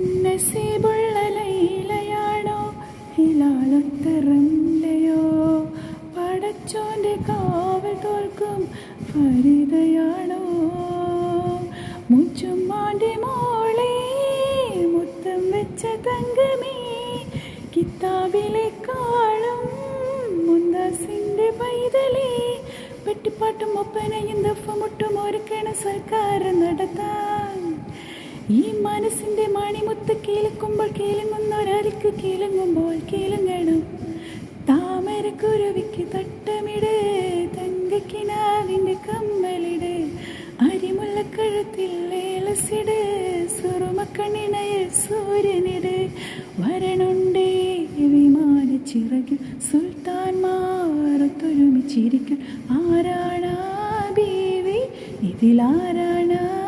നസീബുള്ള ലൈലയാണോ? ഹിലാലൊത്ത റംലയോ പടച്ചോന്റെ കാവൽ തോൽക്കും ഫരിതയാണോ? മുച്ചുമ്മാന്റെ മോളെ മുത്തം വെച്ച തങ്കമേ കിതാബിലെ കാളും മുന്താസിന്റെ പൈതലേ. പെട്ടിപ്പാട്ടും ഒപ്പനയും ദഫമുട്ടും ഒരുക്കണ സർക്കാർ നടത്താൻ ഈ മനസ്സിന്റെ മണിമുത്ത് കേൾക്കുമ്പോൾ കേളുങ്ങുന്നൊരാൾക്ക് കേളുങ്ങുമ്പോൾ കേളുങ്ങണം താമരക്കുരുവിക്ക് തട്ടമിട് തങ്കക്കിനാവിന്റെ കമ്മലിട് അരിമുള്ള കഴുത്തിൽ ഏലസിട് സുറുമക്കണ്ണിണയിൽ സൂര്യനിട്. വരണുണ്ടേ വിമാന ചിറകിൽ സുൽത്താൻമാറത്തൊരുമിച്ചിരിക്കും ആരാണാ ബീവി? ഇതിലാരാണാ